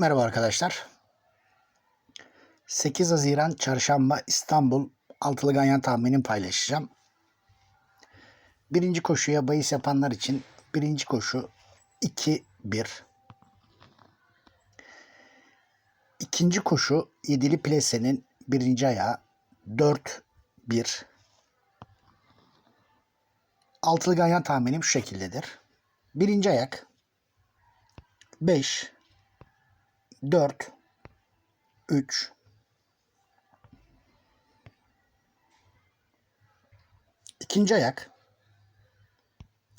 Merhaba arkadaşlar. 8 Haziran Çarşamba İstanbul altılı ganyan tahminini paylaşacağım. Birinci koşuya bahis yapanlar için birinci koşu 2-1. İkinci koşu yedili plesenin birinci ayağı 4-1. Altılı ganyan tahminim şu şekildedir. Birinci ayak 5 4 3 İkinci ayak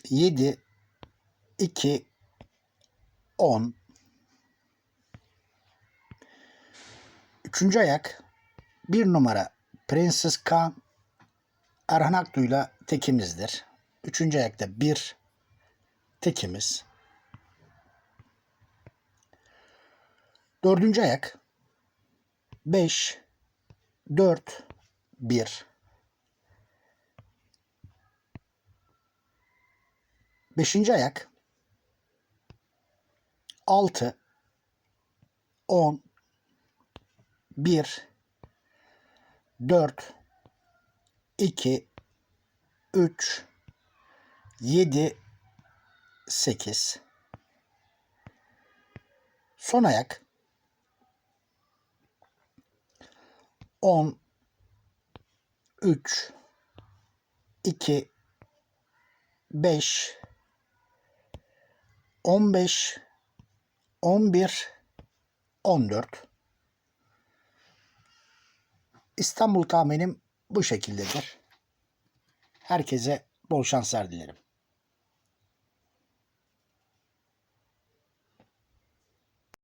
7 2 10 Üçüncü ayak bir numara Prenses Kan Erhan Aktu'yla tekimizdir. Üçüncü ayakta bir tekimiz. Dördüncü ayak. 5 4 1 Beşinci ayak. 6 10 1 4 2 3 7 8 Son ayak 10 3 2 5 15 11 14 İstanbul tahminim bu şekildedir. Herkese bol şanslar dilerim.